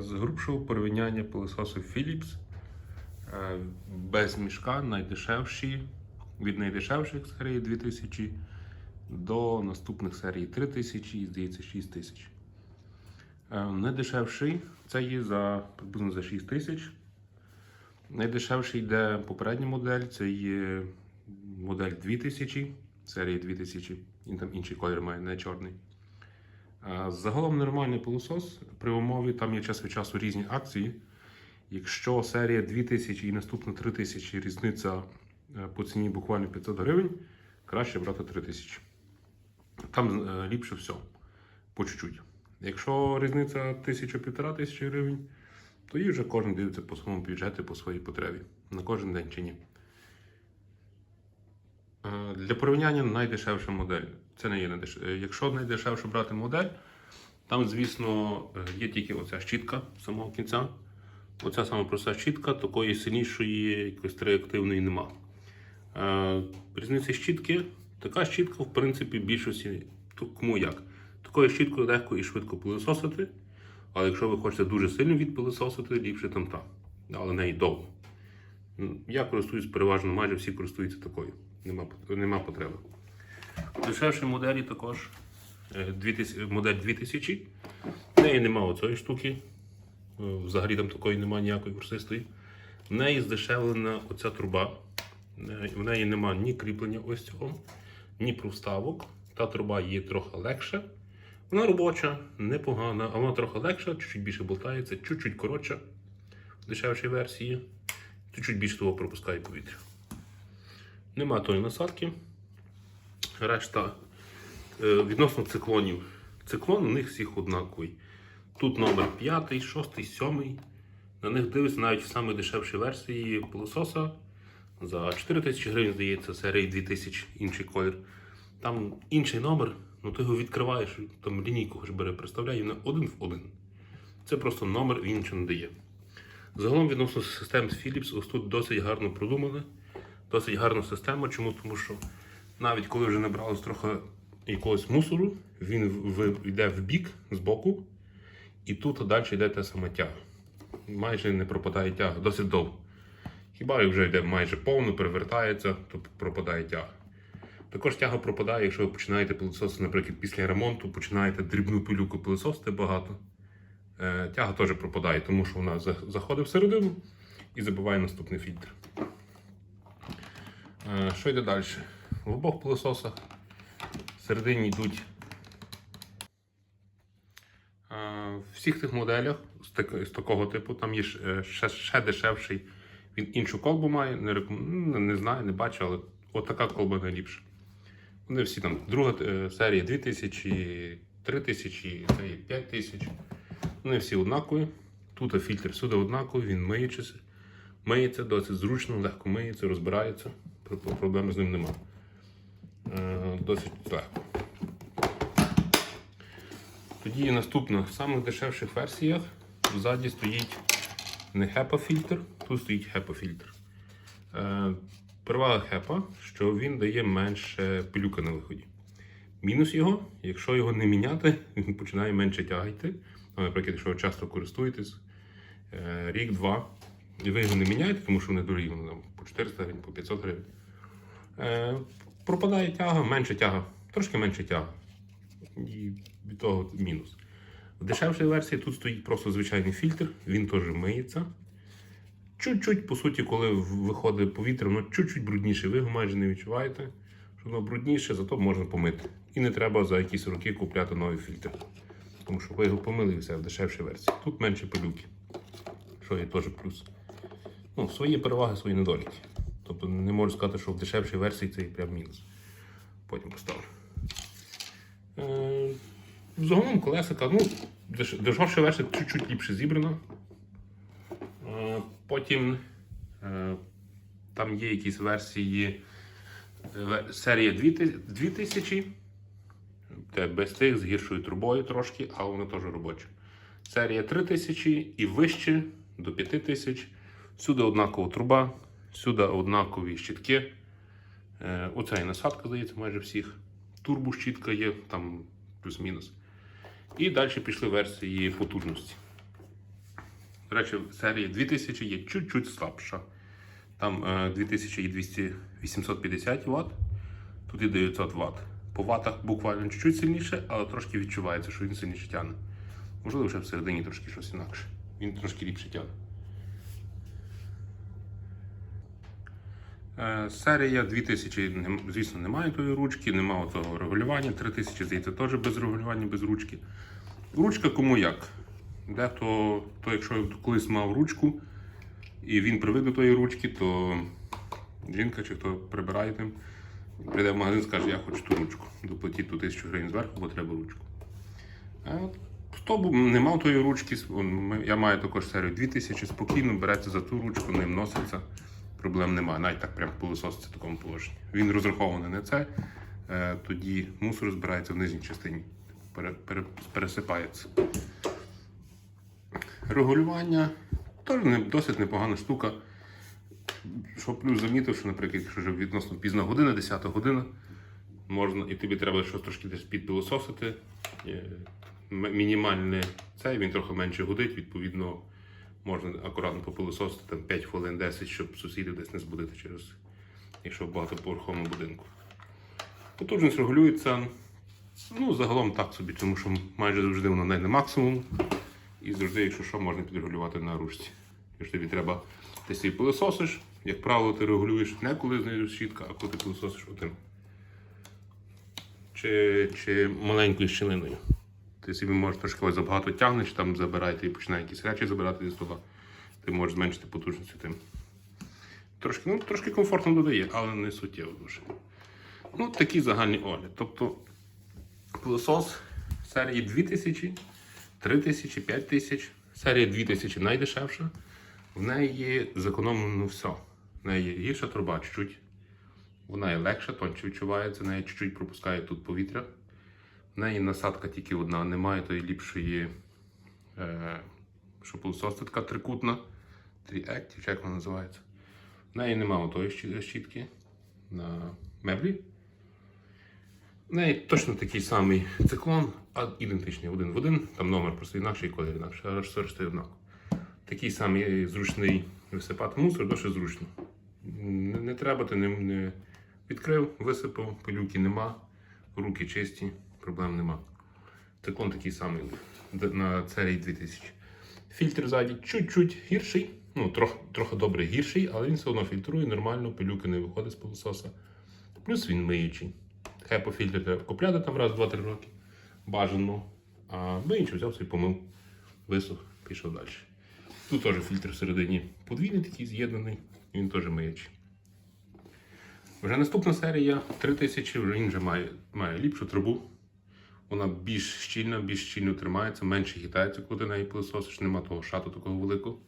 З грубшого порівняння пилососу Philips е, без мішка найдешевші від найдешевших серії 2000 до наступних серій 3000 і здається 6000. Е, Найдешевший це є за приблизно за 6000. Найдешевший йде попередня модель, це є модель 2000, серії 2000, він там інший колір має, не чорний. А Загалом нормальний пилосос при умові там є час від часу різні акції. Якщо серія 2000 і наступна 3000 різниця е, по ціні буквально 500 гривень, краще брати 3000. Там е, ліпше все, по чуть-чуть. Якщо різниця 1000-1500 тисячі гривень, то її вже кожен дивиться по своєму бюджету, по своїй потребі. На кожен день чи ні. Е, Для порівняння найдешевша модель. Це не є найдеш... е, Якщо найдешевше брати модель, там, звісно, е, є тільки оця щітка з самого кінця. Оця саме проста щітка, такої сильнішої, якоїсь реактивної нема. Е, Різниця щітки, така щітка, в принципі, більшості кому як. Такою щіткою легко і швидко пилососити, але якщо ви хочете дуже сильно відпилососити, ліпше там та. Але неї довго. Я користуюсь переважно, майже всі користуються такою. Нема, нема потреби. Дешевші моделі також. е, 2000, модель 2000. В неї нема оцієї штуки. Е, Взагалі там такої немає ніякої ворсистої. В неї здешевлена оця труба. Е, В неї нема ні кріплення ось цього, ні проставок. Та труба є трохи легша. Вона робоча, непогана, а вона трохи легша, чуть-чуть більше болтається, чуть-чуть коротша в дешевшій версії. Чуть-чуть більше того пропускає повітря. Нема тої насадки. Решта е, відносно циклонів. Циклон у них всіх однаковий. Тут номер 5, 6, 7. На них дивиться навіть в самій дешевшій версії пилососа. За 4 тисячі гривень, здається, серії 2000, інший колір. Там інший номер, ну ти його відкриваєш, там лінійку хоч бере, представляє, і один в один. Це просто номер, він нічого не дає. Загалом відносно систем з Philips, ось тут досить гарно продумали. Досить гарна система. Чому? Тому що навіть коли вже набралось трохи якогось мусору, він йде в бік з боку, і тут далі йде те саме тяга. Майже не пропадає тяга, досить довго. Хіба вже йде майже повно, перевертається, то пропадає тяга. Також тяга пропадає, якщо ви починаєте пилососити, наприклад, після ремонту, починаєте дрібну пилюку пилососити багато. Е, Тяга теж пропадає, тому що вона заходить всередину і забиває наступний фільтр. Е, Що йде далі? В обох пилососах всередині йдуть е, в всіх тих моделях з, так- з такого типу, там є ще, ще дешевший. Він іншу колбу має, не, реком... ну, не знаю, не бачу, але от така колба найліпша. Вони всі там, друга е, серія 2000, 3000, 5000. Вони всі однакові. Тут фільтр всюди однаковий, він миється, миється досить зручно, легко миється, розбирається. Про- про- Проблем з ним немає. Е, Досить легко. Тоді наступна, в самих дешевших версіях ззаді стоїть не HEPA-фільтр, тут стоїть HEPA-фільтр. Е, Перевага HEPA, що він дає менше пилюка на виході. Мінус його, якщо його не міняти, він починає менше тягати. Ну, Наприклад, якщо ви часто користуєтесь е, рік-два, і ви його не міняєте, тому що вони дорогі, вони там по 400 гривень, по 500 гривень. Пропадає тяга, менше тяга, трошки менше тяга. І від того мінус. В дешевшій версії тут стоїть просто звичайний фільтр, він теж миється. Чуть-чуть, по суті, коли виходить повітря, воно чуть-чуть брудніше. Ви його майже не відчуваєте, що воно брудніше, зато можна помити. І не треба за якісь роки купляти новий фільтр. Тому що ви його помили все в дешевшій версії. Тут менше пилюки, що є теж плюс. Ну, свої переваги, свої недоліки. Тобто не можу сказати, що в дешевшій версії це прям мінус. Потім поставлю. Е, Загалом колесика, ну, дешевша версія чуть-чуть ліпше зібрана. Е, Потім е, там є якісь версії серія 2000, 2000 де без цих з гіршою трубою трошки, але вона теж робоча. Серія 3000 і вище до 5000. Всюди однакова труба, всюди однакові щітки. Е, Оця і насадка, здається, майже всіх. Турбощітка є, там плюс-мінус. І далі пішли версії потужності. До речі, серія 2000 є чуть-чуть слабша. Там е, 2200 850 Вт, тут і 900 Вт. По ватах буквально чуть-чуть сильніше, але трошки відчувається, що він сильніше тягне. Можливо, ще всередині трошки щось інакше. Він трошки ліпше тягне. Серія 2000, звісно, немає тої ручки, немає того регулювання. 3000, здається, теж без регулювання, без ручки. Ручка кому як. Дехто, то якщо колись мав ручку і він привик до тої ручки, то жінка чи хто прибирає тим, прийде в магазин і скаже, я хочу ту ручку. Доплатіть ту тисячу гривень зверху, бо треба ручку. Хто не мав тої ручки, я маю також серію 2000, спокійно береться за ту ручку, ним носиться, проблем немає. Навіть так прям пилососиться в такому положенні. Він розрахований на це, е, тоді мусор збирається в нижній частині, пере, пере, пересипається. Регулювання теж досить непогана штука. Що плюс замітив, що, наприклад, якщо вже відносно пізна година, 10 година, можна, і тобі треба щось трошки десь підпилососити. е, Мінімальне це, він трохи менше гудить, відповідно, можна акуратно попилососити там 5 хвилин 10, щоб сусідів десь не збудити через, якщо в багатоповерховому будинку. Потужність регулюється ну, загалом так собі, тому що майже завжди воно не максимум. І завжди, якщо що, можна підрегулювати на ручці. Якщо тобі треба, ти свій пилососиш, як правило, ти регулюєш не коли знизу щітка, а коли ти пилососиш отим. Чи, чи маленькою щілиною. Ти собі можеш трошки ось забагато тягнеш, там забираєте і починає якісь речі забирати зі стола. Ти можеш зменшити потужність тим. Трошки, ну, трошки комфортно додає, але не суттєво дуже. Ну, такий загальний огляд. Тобто пилосос серії 2000, 3000, 5000. Серія 2000 найдешевша. В неї зекономлено все. В неї є гірша труба чуть-чуть. Вона є легша, тонче відчувається, в неї чуть-чуть пропускає тут повітря. В неї насадка тільки одна, немає тої ліпшої, е, пилосос така трикутна. Чи як вона називається. В неї немає тої щітки на меблі. В неї точно такий самий циклон, а ідентичний один в один. Там номер просто інакший, колір інакший, але все решта однаково. Такий самий зручний висипати мусор, дуже зручно. Не, не треба, ти не, не відкрив, висипав, пилюки нема, руки чисті, проблем нема. Циклон такий самий на серії 2000. Фільтр ззаді чуть-чуть гірший, ну трохи, трохи добре гірший, але він все одно фільтрує нормально, пилюки не виходить з пилососа. Плюс він миючий. Хай по фільтрі треба купляти там раз, два-три роки. Бажано. А миючий взяв собі помив, висох, пішов далі. Тут теж фільтр всередині подвійний такий з'єднаний, він теж миючий. Вже наступна серія 3000, вже він вже має, має ліпшу трубу. Вона більш щільна, більш щільно тримається, менше хитається, коли ти неї пилососиш, нема того шату такого великого.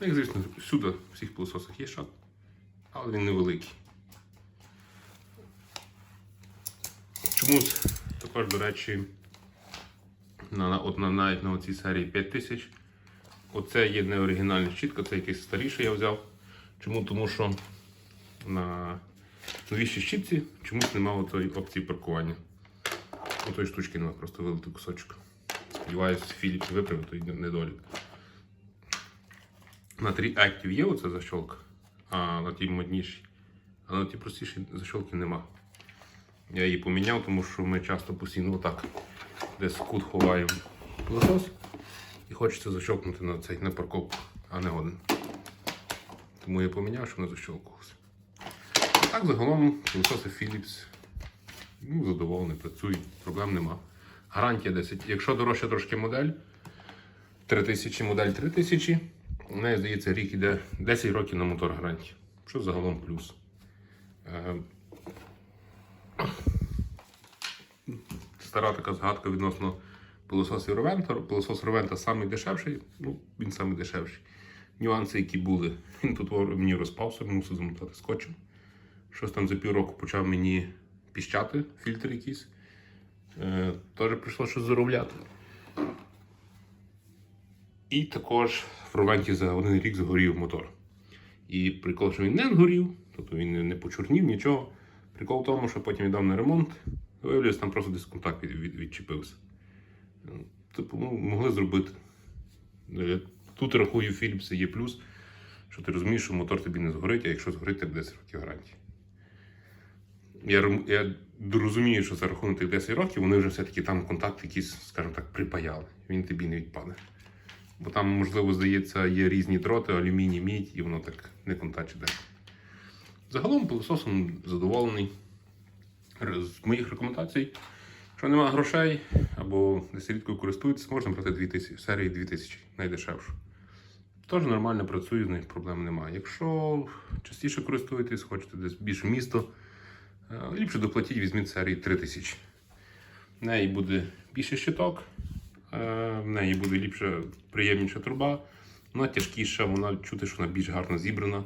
Ну, Як звісно, всюди, в всіх пилососах є шат, але він невеликий. Чомусь також, до речі, на, от на, навіть на цій серії 5000. Оце є не оригінальна щітка, це якийсь старіший я взяв. Чому? Тому що на новішій щітці чомусь немає тої опції паркування. Отої штучки немає, просто вилитий кусочок. Сподіваюсь, Філіп виправив той недолік. На 3 Active є оця защолка, а на тій моднішій. А на тій простішій защолки нема. Я її поміняв, тому що ми часто постійно отак десь кут ховаємо пилосос і хочеться защолкнути на цей на парковку, а не один. Тому я поміняв, щоб не защолкувався. Так загалом пилососи Philips ну, задоволений, працюють, проблем нема. Гарантія 10. Якщо дорожча трошки модель, 3000 модель 3000, у неї, здається, рік іде 10 років на мотор гарантії. Що загалом плюс. Е, Стара така згадка відносно пилососів Ровента. Пилосос Ровента самий дешевший, ну, він самий дешевший. Нюанси, які були. Він тут мені розпався, мусив замотати скотчем. Щось там за півроку почав мені піщати, фільтр якийсь. Е, Теж прийшло щось заробляти. І також в Ровенті за один рік згорів мотор. І прикол, що він не згорів, тобто він не- почорнів, нічого. Прикол в тому, що потім віддав на ремонт, виявляється, там просто десь контакт від, від, відчепився. Типу, ну, могли зробити. Тут рахую Philips є плюс, що ти розумієш, що мотор тобі не згорить, а якщо згорить, так 10 років гарантії. Я, я розумію, що за рахунок тих 10 років вони вже все-таки там контакт якийсь, скажімо так, припаяли. Він тобі не відпаде. Бо там, можливо, здається, є різні дроти, алюміній, мідь, і воно так не контачить. деколи. Загалом пилососом задоволений. З моїх рекомендацій, якщо немає грошей або десь рідко користуєтесь, можна брати 2000, серії 2000, найдешевшу. Теж нормально працює, з них проблем немає. Якщо частіше користуєтесь, хочете десь більше місто, е, ліпше доплатіть, візьміть серії 3000. В неї буде більше щиток, е, в неї буде ліпша, приємніша труба, вона тяжкіша, вона чути, що вона більш гарно зібрана,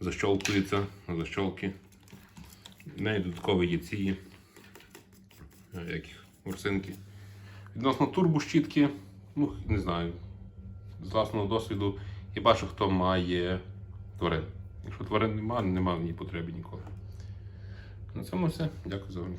защолкується на защолки. В неї додатково є ці е, як ворсинки. Відносно турбощітки, ну не знаю, з власного досвіду, хіба що хто має тварин. Якщо тварин немає, немає в ній потреби ніколи. На цьому все. Дякую за увагу.